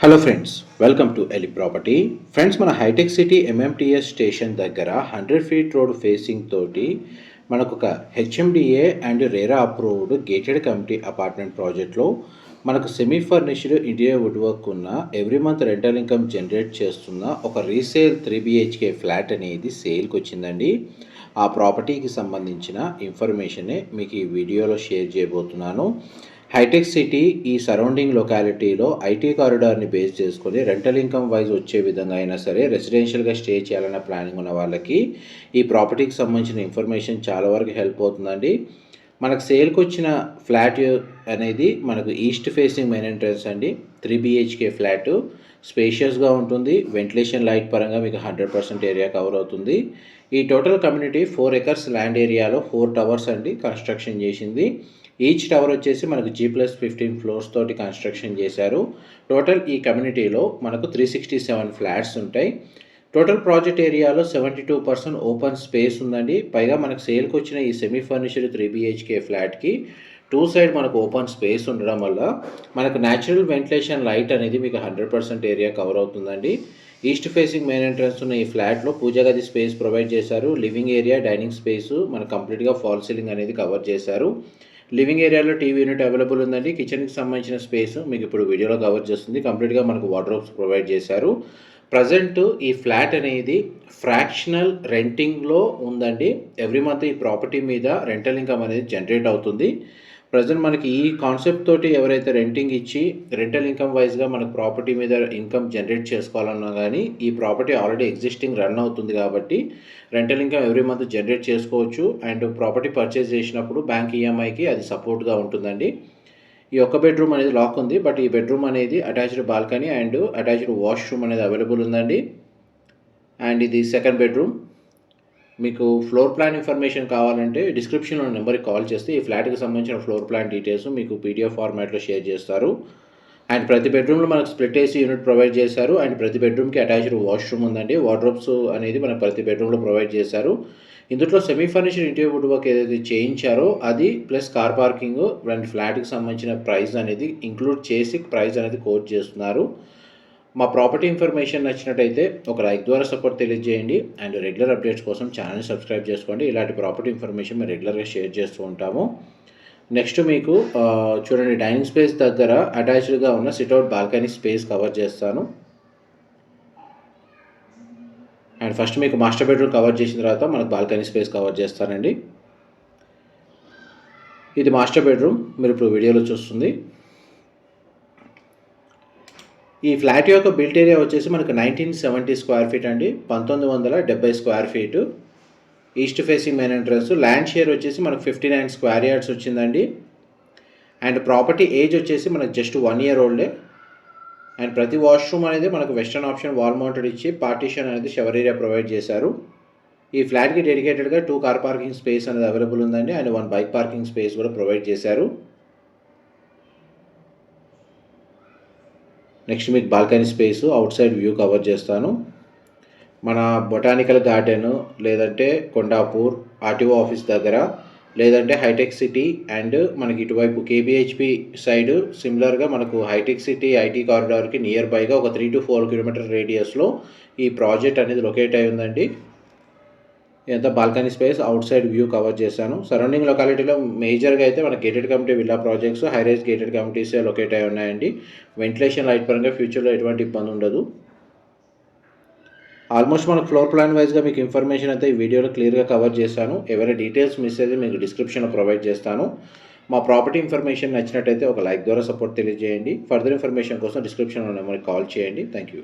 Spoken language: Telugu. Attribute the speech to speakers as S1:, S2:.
S1: Hello friends welcome to Eli property friends మన హైటెక్ సిటీ ఎంఎంటీఎస్ స్టేషన్ దగ్గర హండ్రెడ్ ఫీట్ రోడ్ ఫేసింగ్ తోటి మనకు ఒక HMDA and RERA approved gated community apartment ప్రాజెక్ట్లో మనకు semi furnished interior wood work ఉన్న every month rental income generate చేస్తున్న ఒక రీసేల్ త్రీ బిహెచ్కే ఫ్లాట్ అనేది సేల్కి వచ్చిందండి. ఆ ప్రాపర్టీకి సంబంధించిన ఇన్ఫర్మేషనే మీకు ఈ వీడియోలో షేర్ చేయబోతున్నాను. హైటెక్ సిటీ ఈ సరౌండింగ్ లొకాలిటీలో ఐటీ కారిడార్ని బేస్ చేసుకొని రెంటల్ ఇన్కమ్ వైజ్ వచ్చే విధంగా అయినా సరే రెసిడెన్షియల్గా స్టే చేయాలన్న ప్లానింగ్ ఉన్న వాళ్ళకి ఈ ప్రాపర్టీకి సంబంధించిన ఇన్ఫర్మేషన్ చాలా వరకు హెల్ప్ అవుతుందండి. మనకు సేల్కి వచ్చిన ఫ్లాట్ అనేది మనకు ఈస్ట్ ఫేసింగ్ మెయిన్ ఎంట్రన్స్ అండి. Three BHK flat. స్పేషియస్గా ఉంటుంది. వెంటిలేషన్ లైట్ పరంగా మీకు హండ్రెడ్ పర్సెంట్ ఏరియా కవర్ అవుతుంది. ఈ total community four acres land ఏరియాలో ఫోర్ టవర్స్ అండి కన్స్ట్రక్షన్ చేసింది. ఈచ్ టవర్ వచ్చేసి మనకు జీ ప్లస్ ఫిఫ్టీన్ ఫ్లోర్స్ తోటి కన్స్ట్రక్షన్ చేశారు. టోటల్ ఈ కమ్యూనిటీలో మనకు త్రీ సిక్స్టీ సెవెన్ ఫ్లాట్స్ ఉంటాయి. టోటల్ ప్రాజెక్ట్ ఏరియాలో seventy two percent open space ఉందండి. పైగా మనకు సేల్కి వచ్చిన ఈ సెమీ ఫర్నిచర్ త్రీ బిహెచ్కే ఫ్లాట్కి టూ సైడ్ మనకు ఓపెన్ స్పేస్ ఉండడం వల్ల మనకు న్యాచురల్ వెంటిలేషన్ లైట్ అనేది మీకు హండ్రెడ్ పర్సెంట్ ఏరియా కవర్ అవుతుందండి. ఈస్ట్ ఫేసింగ్ మెయిన్ ఎంట్రన్స్ ఉన్న ఈ ఫ్లాట్లో పూజా గది స్పేస్ ప్రొవైడ్ చేశారు. లివింగ్ ఏరియా డైనింగ్ స్పేస్ మనకు కంప్లీట్గా ఫాల్ సీలింగ్ అనేది కవర్ చేశారు. లివింగ్ ఏరియాలో టీవీ యూనిట్ అవైలబుల్ ఉందండి. కిచెన్కి సంబంధించిన స్పేస్ మీకు ఇప్పుడు వీడియోలో కవర్ చేస్తుంది. కంప్లీట్గా మనకు వార్డ్రోబ్స్ ప్రొవైడ్ చేశారు. ప్రజెంట్ ఈ ఫ్లాట్ అనేది ఫ్రాక్షనల్ రెంటింగ్లో ఉందండి. ఎవ్రీ మంత్ ఈ ప్రాపర్టీ మీద రెంటల్ ఇన్కమ్ అనేది జనరేట్ అవుతుంది. ప్రజెంట్ మనకి ఈ కాన్సెప్ట్ తోటి ఎవరైతే రెంటింగ్ ఇచ్చి రెంటల్ ఇన్కమ్ వైజ్గా మనకు ప్రాపర్టీ మీద ఇన్కమ్ జనరేట్ చేసుకోవాలన్నా కానీ ఈ ప్రాపర్టీ ఆల్రెడీ ఎగ్జిస్టింగ్ రన్ అవుతుంది కాబట్టి rental income every month generate చేసుకోవచ్చు. అండ్ ప్రాపర్టీ పర్చేస్ చేసినప్పుడు బ్యాంక్ ఈఎంఐకి అది సపోర్ట్గా ఉంటుందండి. ఈ ఒక్క బెడ్రూమ్ అనేది లాక్ ఉంది. బట్ ఈ బెడ్రూమ్ అనేది attached balcony and attached washroom అనేది అవైలబుల్ ఉందండి. అండ్ ఇది సెకండ్ బెడ్రూమ్ మీకు ఫ్లోర్ ప్లాన్ ఇన్ఫర్మేషన్ కావాలంటే డిస్క్రిప్షన్లో నెంబర్కి కాల్ చేస్తే ఈ ఫ్లాట్కి సంబంధించిన ఫ్లోర్ ప్లాన్ డీటెయిల్స్ మీకు పీడిఎఫ్ ఫార్మాట్లో షేర్ చేస్తారు. అండ్ ప్రతి బెడ్రూమ్లో మనకు స్ప్లిట్ ఏసీ యూనిట్ ప్రొవైడ్ చేశారు. అండ్ ప్రతి బెడ్రూమ్కి అటాచ్డ్ వాష్రూమ్ ఉందండి. వార్డ్రోబ్స్ అనేది మనకు ప్రతి బెడ్రూమ్లో ప్రొవైడ్ చేశారు. ఇందులో semi furniture interior wood work ఏదైతే చేయించారో అది ప్లస్ కార్ పార్కింగ్ అండ్ ఫ్లాట్కి సంబంధించిన ప్రైస్ అనేది ఇంక్లూడ్ చేసి ప్రైస్ అనేది కోట్ చేస్తున్నారు. మా ప్రాపర్టీ ఇన్ఫర్మేషన్ నచ్చినట్టయితే ఒక లైక్ ద్వారా సపోర్ట్ తెలియజేయండి అండ్ రెగ్యులర్ అప్డేట్స్ కోసం ఛానల్ సబ్స్క్రైబ్ చేసుకోండి. ఇలాంటి ప్రాపర్టీ ఇన్ఫర్మేషన్ మేము రెగ్యులర్గా షేర్ చేస్తూ ఉంటాము. నెక్స్ట్ మీకు చూడండి డైనింగ్ స్పేస్ దగ్గర అటాచ్డ్గా ఉన్న sit out balcony space cover చేస్తాను. అండ్ ఫస్ట్ మీకు మాస్టర్ బెడ్రూమ్ కవర్ చేసిన తర్వాత మనకు బాల్కనీ స్పేస్ కవర్ చేస్తానండి. ఇది మాస్టర్ బెడ్రూమ్. మీరు ఇప్పుడు వీడియోలో చూస్తుంది. ఈ ఫ్లాట్ యొక్క బిల్ట్ ఏరియా వచ్చేసి మనకు నైన్టీన్ సెవెంటీ స్క్వేర్ ఫీట్ అండి పంతొమ్మిది వందల డెబ్బై square feet. East facing main entrance land share వచ్చేసి మనకు ఫిఫ్టీ నైన్ స్క్వేర్ యార్డ్స్ వచ్చిందండి. అండ్ ప్రాపర్టీ ఏజ్ వచ్చేసి మనకు జస్ట్ వన్ ఇయర్ ఓల్డే. అండ్ ప్రతి వాష్రూమ్ అనేది మనకు వెస్టర్న్ ఆప్షన్ వాల్ మౌంటెడ్ ఇచ్చి పార్టీషన్ అనేది షవర్ ఏరియా ప్రొవైడ్ చేశారు. ఈ ఫ్లాట్కి డెడికేటెడ్గా టూ కార్ పార్కింగ్ స్పేస్ అనేది అవైలబుల్ ఉందండి and one bike parking space కూడా ప్రొవైడ్ చేశారు. నెక్స్ట్ మీకు balcony space outside view cover చేస్తాను. మన బొటానికల్ గార్డెన్ లేదంటే కొండాపూర్ ఆర్టీఓ ఆఫీస్ దగ్గర లేదంటే హైటెక్ సిటీ అండ్ మనకి ఇటువైపు కేబిహెచ్పి సైడ్ సిమిలర్గా మనకు హైటెక్ సిటీ ఐటీ కారిడార్కి నియర్ బైగా ఒక త్రీ టు ఫోర్ కిలోమీటర్ రేడియస్లో ఈ ప్రాజెక్ట్ అనేది లొకేట్ అయి ఉందండి. ఎంత balcony space outside view cover చేశాను. సరౌండింగ్ లొకాలిటీలో మేజర్గా అయితే మన gated community villa projects high rise gated communities locate అయి ఉన్నాయండి. వెంటిలేషన్ లైట్ పరంగా ఫ్యూచర్లో ఎటువంటి ఇబ్బంది ఉండదు. ఆల్మోస్ట్ మన ఫ్లోర్ ప్లాన్ వైజ్గా మీకు ఇన్ఫర్మేషన్ అయితే ఈ వీడియోలో క్లియర్గా కవర్ చేశాను. ఎవరైనా డీటెయిల్స్ మిస్ అయితే మీకు డిస్క్రిప్షన్లో ప్రొవైడ్ చేస్తాను. మా ప్రాపర్టీ ఇన్ఫర్మేషన్ నచ్చినట్టయితే ఒక లైక్ ద్వారా సపోర్ట్ తెలియజేయండి. ఫర్దర్ ఇన్ఫర్మేషన్ కోసం డిస్క్రిప్షన్లో నెంబర్కి కాల్ చేయండి. Thank you